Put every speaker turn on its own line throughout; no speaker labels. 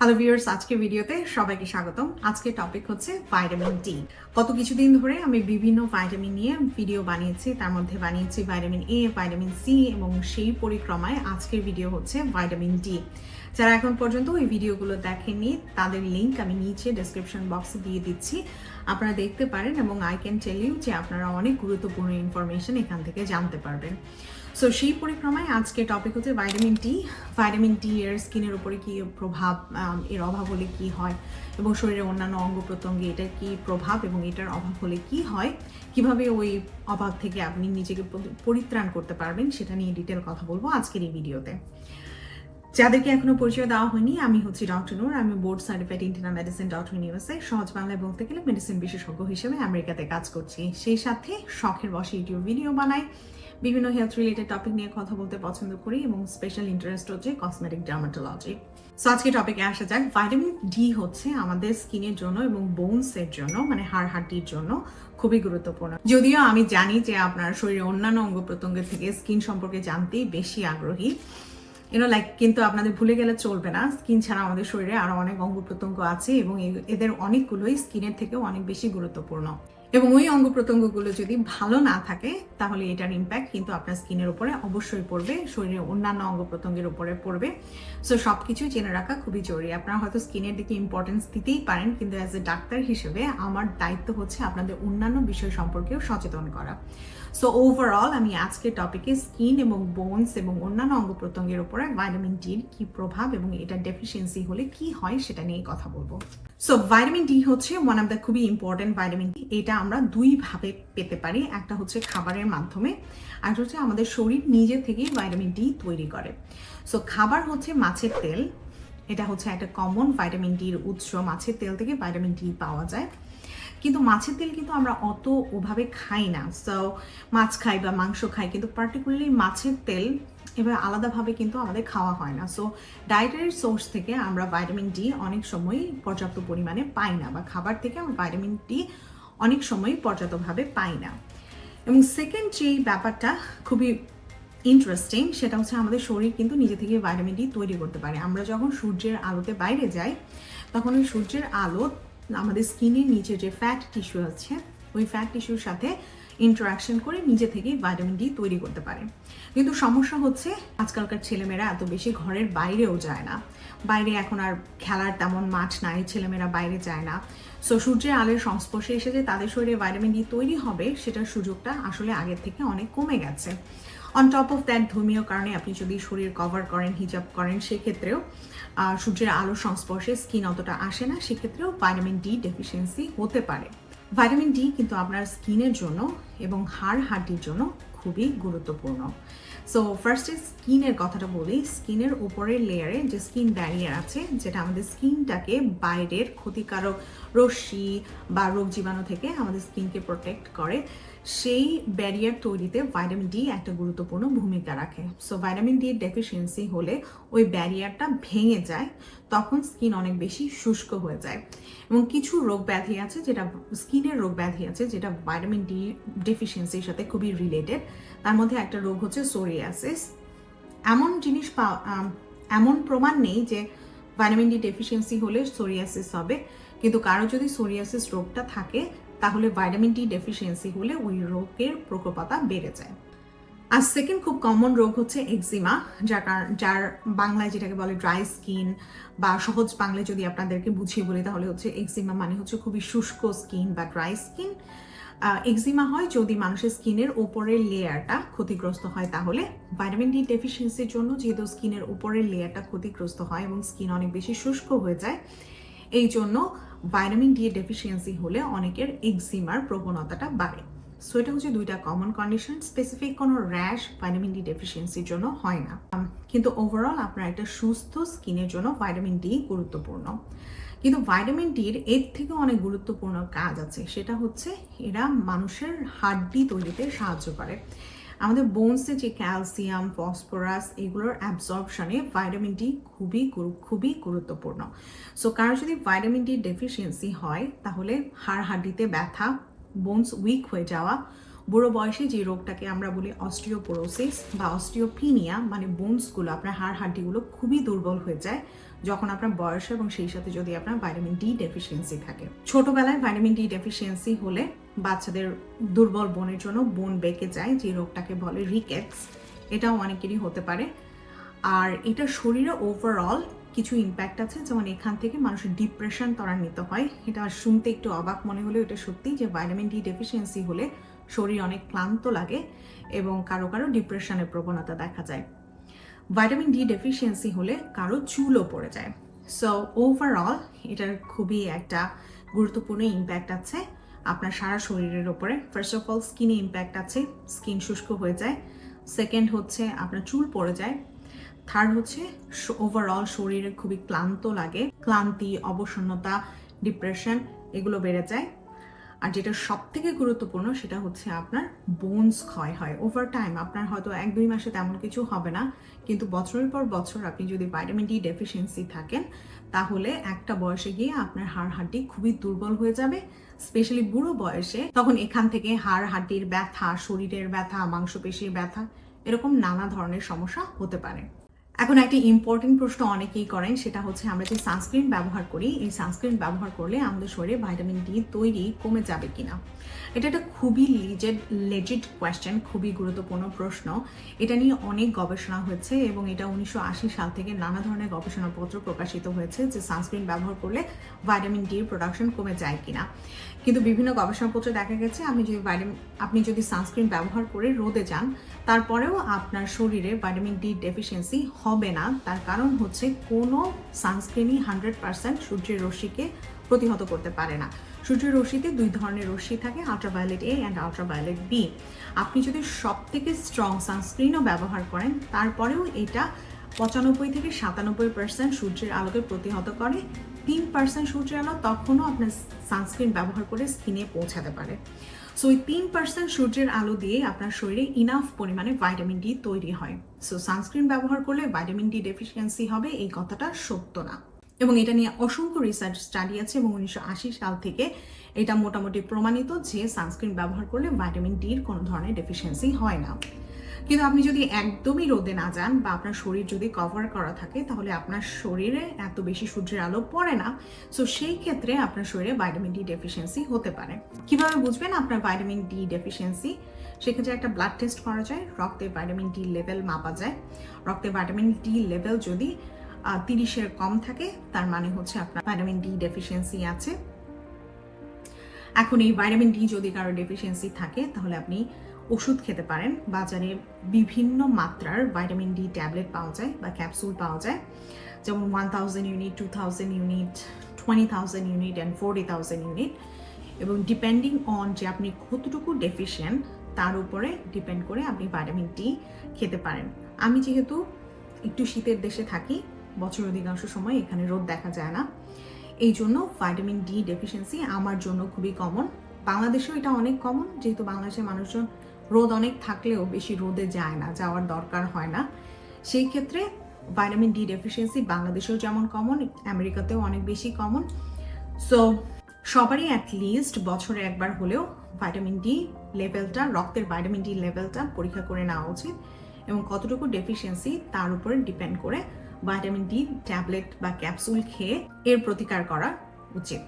Hello viewers আজকে ভিডিওতে সবাইকে স্বাগতম। আজকে টপিক হচ্ছে ভাইটামিন ডি গত কিছুদিন ধরে আমি বিভিন্ন ভাইটামিন নিয়ে ভিডিও বানিয়েছি। তার মধ্যে বানিয়েছি ভাইটামিন এ ভাইটামিন সি এবং সেই পরিক্রমায় আজকের ভিডিও হচ্ছে ভাইটামিন ডি যারা এখন পর্যন্ত ওই ভিডিওগুলো দেখেননি, তাদের লিঙ্ক আমি নিচে ডেসক্রিপশন বক্সে দিয়ে দিচ্ছি। আপনারা দেখতে পারেন এবং আই ক্যান টেল ইউ যে আপনারা অনেক গুরুত্বপূর্ণ ইনফরমেশন এখান থেকে জানতে পারবেন। সো সেই পরিক্রমায় আজকে টপিক হচ্ছে ভাইটামিন টি ভাইটামিন টি এর স্কিনের উপরে কি প্রভাব এর অভাব হলে কি হয় এবং শরীরের অন্যান্য অঙ্গ প্রত্যঙ্গে এটার কী প্রভাব এবং এটার অভাব হলে কি হয়? কীভাবে ওই অভাব থেকে আপনি নিজেকে পরিত্রাণ করতে পারবেন সেটা নিয়ে ডিটেল কথা বলব আজকের এই ভিডিওতে। যাদেরকে এখনও পরিচয় দেওয়া হয়নি, আমি হচ্ছি ডক্টর নূর আমি board certified internal medicine doctor ইউনিভার্সে সহজ বাংলায় বলতে গেলে মেডিসিন বিশেষজ্ঞ হিসেবে আমেরিকাতে কাজ করছি। সেই সাথে শখের বসে ইউটিউব ভিডিও বানাই বিভিন্ন হেলথ রিলেটেড টপিক নিয়ে কথা বলতে পছন্দ করি এবং স্পেশাল ইন্টারেস্ট হচ্ছে কসমেটিক ডার্মাটোলজি আজকে টপিকে আসা যাক। ভাইটামিন ডি হচ্ছে আমাদের স্কিনের জন্য এবং বোনসের জন্য মানে হাড় হাড্ডির জন্য খুবই গুরুত্বপূর্ণ। যদিও আমি জানি যে আপনার শরীরের অন্যান্য অঙ্গ প্রত্যঙ্গের থেকে স্কিন সম্পর্কে জানতেই বেশি আগ্রহী। ইউনো লাইক কিন্তু আপনাদের ভুলে গেলে চলবে না। স্কিন ছাড়া আমাদের শরীরে আরও অনেক অঙ্গ প্রত্যঙ্গ আছে এবং এদের অনেকগুলোই স্কিনের থেকেও অনেক বেশি গুরুত্বপূর্ণ। এবং ওই অঙ্গ প্রত্যঙ্গগুলো যদি ভালো না থাকে, তাহলে এটার ইম্প্যাক্ট কিন্তু আপনার স্কিনের উপরে অবশ্যই পড়বে, শরীরের অন্যান্য অঙ্গ প্রত্যঙ্গের উপরে পড়বে। সো সব কিছু জেনে রাখা খুবই জরুরি। আপনারা হয়তো স্কিনের দিকে ইম্পর্টেন্স দিতেই পারেন, কিন্তু অ্যাজ এ ডাক্তার হিসেবে আমার দায়িত্ব হচ্ছে আপনাদের অন্যান্য বিষয় সম্পর্কেও সচেতন করা। সো ওভারঅল আমি আজকের টপিকে স্কিন এবং বোনস এবং অন্যান্য অঙ্গ প্রত্যঙ্গের উপরে ভাইটামিন ডির কি প্রভাব এবং এটা ডেফিসিয়েন্সি হলে কি হয় সেটা নিয়ে কথা বলব। সো ভাইটামিন ডি হচ্ছে ওয়ান অফ দ্য খুবই ইম্পর্টেন্ট ভাইটামিন ডি এটা আমরা দুই ভাবে পেতে পারি। একটা হচ্ছে খাবারের মাধ্যমে, আর হচ্ছে আমাদের শরীর নিজে থেকেই ভাইটামিন ডি তৈরি করে। সো খাবার হচ্ছে মাছের তেল। এটা হচ্ছে একটা কমন ভাইটামিন ডির উৎস। মাছের তেল থেকে ভাইটামিন ডি পাওয়া যায়। কিন্তু মাছের তেল কিন্তু আমরা অত ওভাবে খাই না। সো মাছ খাই বা মাংস খাই, কিন্তু পার্টিকুলারলি মাছের তেল এবার আলাদাভাবে কিন্তু আমাদের খাওয়া হয় না। সো ডায়েটারি সোর্স থেকে আমরা ভাইটামিন ডি অনেক সময় পর্যাপ্ত পরিমাণে পাই না বা খাবার থেকে আমরা ভাইটামিন ডি অনেক সময় পর্যাপ্তভাবে পাই না। এবং সেকেন্ড যে ব্যাপারটা খুবই ইন্টারেস্টিং সেটা হচ্ছে আমাদের শরীর কিন্তু নিজে থেকে ভাইটামিন ডি তৈরি করতে পারে। আমরা যখন সূর্যের আলোতে বাইরে যাই, তখন ওই সূর্যের আলো আমাদের স্কিনের নিচে যে ফ্যাট টিস্যু আছে, ওই ফ্যাট টিস্যুর সাথে ইন্টারাকশন করে নিজে থেকেই ভাইটামিন ডি তৈরি করতে পারে। কিন্তু সমস্যা হচ্ছে, আজকালকার ছেলেমেয়েরা এত বেশি ঘরের বাইরেও যায় না। বাইরে এখন আর খেলার তেমন মাঠ নাই, ছেলেমেয়েরা বাইরে যায় না। সো সূর্যের আলোর সংস্পর্শে এসে যে তাদের শরীরে ভাইটামিন ডি তৈরি হবে, সেটার সুযোগটা আসলে আগের থেকে অনেক কমে গেছে। অন টপ অফ দ্যাট ধর্মীয় কারণে আপনি যদি শরীর কভার করেন হিজাব করেন, সেক্ষেত্রেও সূর্যের আলোর সংস্পর্শে স্কিন অতটা আসে না, সেক্ষেত্রেও ভাইটামিন ডি ডেফিসিয়েন্সি হতে পারে। ভাইটামিন ডি কিন্তু আপনার স্কিনের জন্য এবং হাড় হাড্ডির জন্য খুবই গুরুত্বপূর্ণ। সো ফার্স্টে স্কিনের কথাটা বলি। স্কিনের উপরের লেয়ারে যে স্কিন ব্যারিয়ার আছে, যেটা আমাদের স্কিনটাকে বাইরের ক্ষতিকারক রশ্মি বা রোগ জীবাণু থেকে আমাদের স্কিনকে প্রোটেক্ট করে। সেই ব্যারিয়ার তৈরিতে ভাইটামিন ডি একটা গুরুত্বপূর্ণ ভূমিকা রাখে। সো ভাইটামিন ডি ডেফিসিয়েন্সি হলে ওই ব্যারিয়ারটা ভেঙে যায়, তখন স্কিন অনেক বেশি শুষ্ক হয়ে যায়। এবং কিছু রোগ ব্যাধি আছে যেটা স্কিনের রোগ ব্যাধি আছে যেটা ভাইটামিন ডি ডেফিসিয়েন্সির সাথে খুবই রিলেটেড তার মধ্যে একটা রোগ হচ্ছে সোরিয়াসিস এমন জিনিস এমন প্রমাণ নেই যে ভাইটামিন ডি ডেফিসিয়েন্সি হলে সোরিয়াসিস হবে, কিন্তু কারও যদি সোরিয়াসিস রোগটা থাকে তাহলে ভাইটামিন ডি ডেফিসিয়েন্সি হলে ওই রোগের প্রকোপতা বেড়ে যায়। আর সেকেন্ড খুব কমন রোগ হচ্ছে এক্সিমা যার যার বাংলায় যেটাকে বলে ড্রাই স্কিন বা সহজ বাংলায় যদি আপনাদেরকে বুঝিয়ে বলি তাহলে হচ্ছে এক্সিমা মানে হচ্ছে খুবই শুষ্ক স্কিন বা ড্রাই স্কিন এক্সিমা হয় যদি মানুষের স্কিনের উপরের লেয়ারটা ক্ষতিগ্রস্ত হয় তাহলে। ভাইটামিন ডি ডেফিসিয়েন্সির জন্য যেহেতু স্কিনের উপরের লেয়ারটা ক্ষতিগ্রস্ত হয় এবং স্কিন অনেক বেশি শুষ্ক হয়ে যায়, এই জন্য ভাইটামিন ডি ডেফিসিয়েন্সি হলে অনেকের এক্সিমার প্রবণতাটা বাড়ে। সো এটা হচ্ছে দুইটা কমন কন্ডিশন স্পেসিফিক কোনো র্যাশ ভাইটামিন ডি ডেফিসিয়েন্সির জন্য হয় না। কিন্তু ওভারঅল আপনার একটা সুস্থ স্কিনের জন্য ভাইটামিন ডি গুরুত্বপূর্ণ। কিন্তু ভাইটামিন ডির এর থেকে অনেক গুরুত্বপূর্ণ কাজ আছে, সেটা হচ্ছে এরা মানুষের হাড্ডি তৈরিতে সাহায্য করে। আমাদের বোনসে যে ক্যালসিয়াম ফসফরাস এগুলোর অ্যাবজর্পশনে ভাইটামিন ডি খুবই খুবই গুরুত্বপূর্ণ। সো কারও যদি ভাইটামিন ডি ডেফিসিয়েন্সি হয়, তাহলে হাড় হাড্ডিতে ব্যথা বোনস উইক হয়ে যাওয়া বুড়ো বয়সে যে রোগটাকে আমরা বলি অস্টিওপোরোসিস বা অস্টিওপিনিয়া মানে বোনসগুলো আপনার হাড় হাড্ডিগুলো খুবই দুর্বল হয়ে যায় যখন আপনার বয়স এবং সেই সাথে যদি আপনার ভাইটামিন ডি ডেফিসিয়েন্সি থাকে। ছোটবেলায় ভাইটামিন ডি ডেফিসিয়েন্সি হলে বাচ্চাদের দুর্বল বোনের জন্য বোন বেঁকে যায়, যে রোগটাকে বলে রিকেটস এটাও অনেকেরই হতে পারে। আর এটা শরীরে ওভারঅল কিছু ইম্প্যাক্ট আছে, যেমন এখান থেকে মানুষের ডিপ্রেশন ত্বরান্বিত হয়। এটা শুনতে একটু অবাক মনে হলেও এটা সত্যি যে ভাইটামিন ডি ডেফিসিয়েন্সি হলে শরীর অনেক ক্লান্ত লাগে এবং কারও কারও ডিপ্রেশনের প্রবণতা দেখা যায়। ভাইটামিন ডি ডেফিসিয়েন্সি হলে কারও চুলও পড়ে যায়। সো ওভারঅল এটার খুবই একটা গুরুত্বপূর্ণ ইম্প্যাক্ট আছে। আপনার সারা শরীরের ওপরে। ফার্স্ট অফ অল স্কিনে ইম্প্যাক্ট আছে। স্কিন শুষ্ক হয়ে যায়। সেকেন্ড হচ্ছে আপনার চুল পড়ে যায়। থার্ড হচ্ছে ওভারঅল শরীরে খুবই ক্লান্ত লাগে। ক্লান্তি, অবসন্নতা ডিপ্রেশন এগুলো বেড়ে যায়। আর যেটা সব থেকে গুরুত্বপূর্ণ সেটা হচ্ছে আপনার বোনস ক্ষয় হয়। ওভার টাইম আপনার হয়তো এক দুই মাসে তেমন কিছু হবে না, কিন্তু বছরের পর বছর আপনি যদি ভাইটামিন ডি ডেফিসিয়েন্সি থাকেন, তাহলে একটা বয়সে গিয়ে আপনার হাড় হাড্ডি খুবই দুর্বল হয়ে যাবে স্পেশালি বুড়ো বয়সে তখন এখান থেকে হাড় হাড্ডির ব্যথা, শরীরের ব্যথা, মাংসপেশির ব্যথা, এরকম নানা ধরনের সমস্যা হতে পারে। এখন একটা ইম্পর্টেন্ট প্রশ্ন অনেকেই করেন, সেটা হচ্ছে আমরা যে সানস্ক্রিন ব্যবহার করি, এই সানস্ক্রিন ব্যবহার করলে আমাদের শরীরে ভাইটামিন ডি তৈরি কমে যাবে কিনা? এটা একটা খুবই লিজেড লেজিড কোয়েশ্চেন খুবই গুরুত্বপূর্ণ প্রশ্ন। এটা নিয়ে অনেক গবেষণা হয়েছে এবং এটা উনিশশো আশি সাল থেকে নানা ধরনের গবেষণাপত্র প্রকাশিত হয়েছে যে সানস্ক্রিন ব্যবহার করলে ভাইটামিন ডির প্রোডাকশন কমে যায় কিনা। কিন্তু বিভিন্ন গবেষণাপত্রে দেখা গেছে, আমি যদি ভাইটামিন আপনি যদি সানস্ক্রিন ব্যবহার করে রোদে যান, তারপরেও আপনার শরীরে ভাইটামিন ডি ডেফিসিয়েন্সি হবে না। তার কারণ হচ্ছে কোনো সানস্ক্রিনই হান্ড্রেড পার্সেন্ট সূর্যের রশ্মিকে প্রতিহত করতে পারে না। সূর্যের রশ্মিতে দুই ধরনের রশ্মি থাকে ultraviolet A and ultraviolet B আপনি যদি সব থেকে স্ট্রং সানস্ক্রিনও ব্যবহার করেন, তারপরেও এটা পঁচানব্বই থেকে সাতানব্বই পার্সেন্ট সূর্যের আলোকে প্রতিহত করে, তিন পার্সেন্ট সূর্যের আলো তখনও আপনার সানস্ক্রিন ব্যবহার করে স্কিনে পৌঁছাতে পারে। সো ওই তিন পার্সেন্ট সূর্যের আলো দিয়ে আপনার শরীরে ইনাফ পরিমাণে ভাইটামিন ডি তৈরি হয়। সো সানস্ক্রিন ব্যবহার করলে ভাইটামিন ডি ডেফিসিয়েন্সি হবে, এই কথাটা সত্য না। এবং এটা নিয়ে অসংখ্য রিসার্চ স্টাডি আছে এবং উনিশশো আশি সাল থেকে এটা মোটামুটি প্রমাণিত যে সানস্ক্রিন ব্যবহার করলে ভাইটামিন ডির কোনো ধরনের ডেফিসিয়েন্সি হয় না। কিন্তু আপনি যদি একদমই রোদে না যান বা আপনার শরীর যদি কভার করা থাকে, তাহলে আপনার শরীরে এত বেশি সূর্যের আলো পড়ে না। সো সেই ক্ষেত্রে আপনার শরীরে ভাইটামিন ডি ডেফিসিয়েন্সি হতে পারে। কীভাবে বুঝবেন আপনার ভাইটামিন ডি ডেফিসিয়েন্সি সেক্ষেত্রে একটা ব্লাড টেস্ট করা যায়, রক্তে ভাইটামিন ডি লেভেল মাপা যায়। রক্তে ভাইটামিন ডি লেভেল যদি তিরিশের কম থাকে, তার মানে হচ্ছে আপনার ভাইটামিন ডি ডেফিসিয়েন্সি আছে। এখন এই ভাইটামিন ডি যদি কারও ডেফিসিয়েন্সি থাকে, তাহলে আপনি ওষুধ খেতে পারেন। বাজারে বিভিন্ন মাত্রার ভাইটামিন ডি ট্যাবলেট পাওয়া যায় বা ক্যাপসুল পাওয়া যায়। যেমন one thousand unit two thousand unit twenty thousand unit and forty thousand unit এবং ডিপেন্ডিং অন যে আপনি কতটুকু ডেফিসিয়েন্ট তার উপরে ডিপেন্ড করে আপনি ভাইটামিন ডি খেতে পারেন। আমি যেহেতু একটু শীতের দেশে থাকি, বছর অধিকাংশ সময় এখানে রোদ দেখা যায় না। এই জন্য ভাইটামিন ডি ডেফিসিয়েন্সি আমার জন্য খুবই কমন বাংলাদেশেও এটা অনেক কমন যেহেতু বাংলাদেশের মানুষজন রোদ অনেক থাকলেও বেশি রোদে যায় না, যাওয়ার দরকার হয় না। সেই ক্ষেত্রে ভাইটামিন ডি ডেফিসিয়েন্সি বাংলাদেশেও যেমন কমন আমেরিকাতেও অনেক বেশি কমন সো সবারই অ্যাটলিস্ট বছরে একবার হলেও ভাইটামিন ডি লেভেলটা রক্তের ভাইটামিন ডি লেভেলটা পরীক্ষা করে নেওয়া উচিত এবং কতটুকু ডেফিসিয়েন্সি তার উপরে ডিপেন্ড করে ভাইটামিন ডি, ট্যাবলেট বা ক্যাপসুল খেয়ে এর প্রতিকার করা উচিত।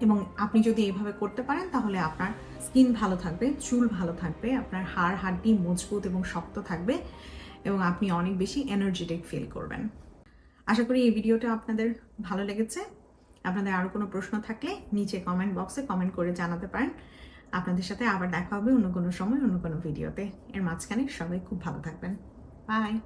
এবং আপনি যদি এইভাবে করতে পারেন, তাহলে আপনার স্কিন ভালো থাকবে, চুল ভালো থাকবে, আপনার হাড় হাড্ডি মজবুত এবং শক্ত থাকবে, এবং আপনি অনেক বেশি এনার্জেটিক ফিল করবেন। আশা করি এই ভিডিওটা আপনাদের ভালো লেগেছে। আপনাদের আরও কোনো প্রশ্ন থাকলে নিচে কমেন্ট বক্সে কমেন্ট করে জানাতে পারেন। আপনাদের সাথে আবার দেখা হবে অন্য কোনো সময়, অন্য কোনো ভিডিওতে এর মাঝখানে সবাই খুব ভালো থাকবেন। বাই